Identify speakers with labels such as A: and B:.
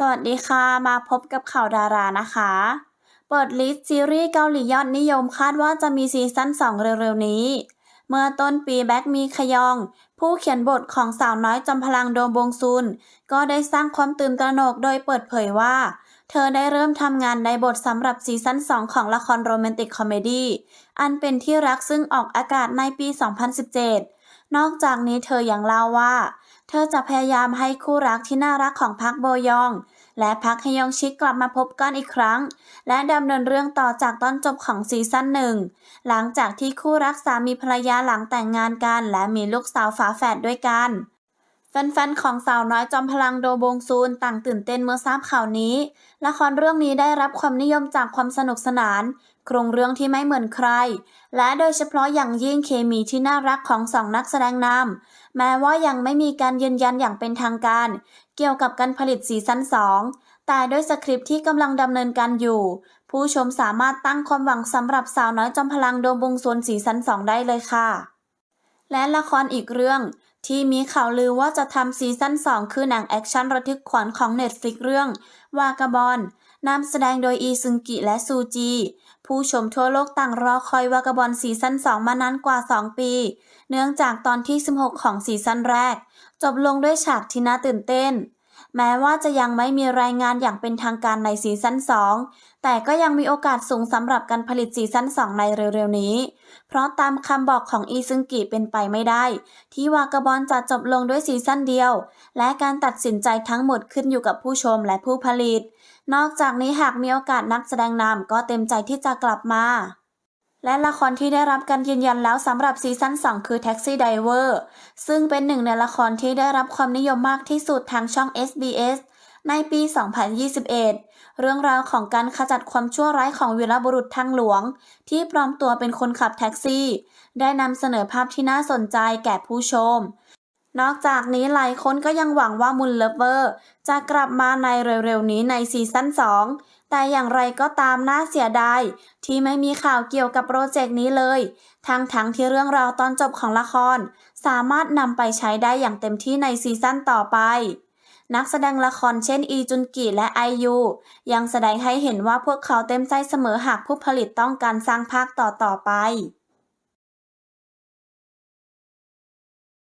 A: สวัสดีค่ะ มาพบกับข่าวดารานะคะ เปิดลิสต์ซีรีส์เกาหลียอดนิยมคาดว่าจะมีซีซั่น 2 เร็วๆนี้ เมื่อต้นปีแบ็กมีขยอง ผู้เขียนบทของสาวน้อยจำพลังโดมบงซุน ก็ได้สร้างความตื่นตระหนกโดยเปิดเผยว่า เธอได้เริ่มทำงานในบทสำหรับซีซั่น 2 ของละครโรแมนติกคอมเมดี้อันเป็นที่รักซึ่งออกอากาศในปี 2017 นอกจากนี้เธอยังเล่าว่า เธอจะพยายามให้คู่รักที่น่ารักของพักโบยอง และพักฮยองชิกกลับมาพบกันอีกครั้ง และดำเนินเรื่องต่อจากตอนจบของซีซั่นหนึ่ง หลังจากที่คู่รักสามีภรรยาหลังแต่งงานกัน และมีลูกสาวฝาแฝดด้วยกัน แฟนๆ ของสาวน้อยจอมพลังโดบงซูนต่างตื่นเต้นเมื่อทราบข่าวนี้ ละครเรื่องนี้ได้รับความนิยมจากความสนุกสนาน โครงเรื่องที่ไม่เหมือนใคร และโดยเฉพาะอย่างยิ่งเคมีที่น่ารักของสองนักแสดงนำแม้ว่ายังไม่มีการยืนยันอย่างเป็นทางการ เกี่ยวกับการผลิตซีซั่น2 แต่ด้วยสคริปต์ที่กำลังดำเนินการอยู่ ผู้ชมสามารถตั้งความหวังสำหรับสาวน้อยจอมพลังโดบงซวนซีซั่น2 ได้เลยค่ะ และละครอีกเรื่อง ที่มีข่าวลือว่าจะทำซีซั่น 2 คือหนังแอคชั่นระทึกขวัญของ Netflix เรื่อง วากาบอนนำแสดงโดยอีซึงกิและซูจี ผู้ชมทั่วโลกต่างรอคอยวากาบอนซีซั่น 2 มานานกว่า 2 ปี เนื่องจากตอนที่ 16 ของซีซั่นแรก จบลงด้วยฉากที่น่าตื่นเต้น แม้ว่าจะยังไม่มีรายงานอย่างเป็นทางการในซีซั่น2 แต่ก็ยังมีโอกาสสูงสำหรับการผลิตซีซั่น2 ในเร็วๆ นี้ เพราะตามคำบอกของอีซึงกิเป็นไปไม่ได้ ที่วากาบอนจะจบลงด้วยซีซั่นเดียว และการตัดสินใจทั้งหมดขึ้นอยู่กับผู้ชมและผู้ผลิต นอกจากนี้หากมีโอกาสนักแสดงนำก็เต็มใจที่จะกลับมา และละครที่ได้รับการยืนยันแล้วสำหรับซีซั่น 2 คือ Taxi Driver ซึ่งเป็นหนึ่งในละครที่ได้รับความนิยมมากที่สุดทางช่อง SBS ในปี 2021 เรื่องราวของการขจัดความชั่วร้ายของวีรบุรุษทางหลวง ที่ปลอมตัวเป็นคนขับแท็กซี่ ได้นำเสนอภาพที่น่าสนใจแก่ผู้ชม นอกจากนี้หลายคนก็ยังหวังว่ามุนเลเวอร์จะกลับมาในเร็วๆนี้ในซีซั่น2 แต่อย่างไรก็ตามน่าเสียดาย ที่ไม่มีข่าวเกี่ยวกับโปรเจกต์นี้เลย ทั้งทั้งๆที่เรื่องราวตอนจบของละคร สามารถนำไปใช้ได้อย่างเต็มที่ในซีซั่นต่อไป นักแสดงละครเช่นอีจุนกิและไอยูยังแสดงให้เห็นว่าพวกเขาเต็มใจเสมอหากผู้ผลิตต้องการสร้างภาคต่อๆไป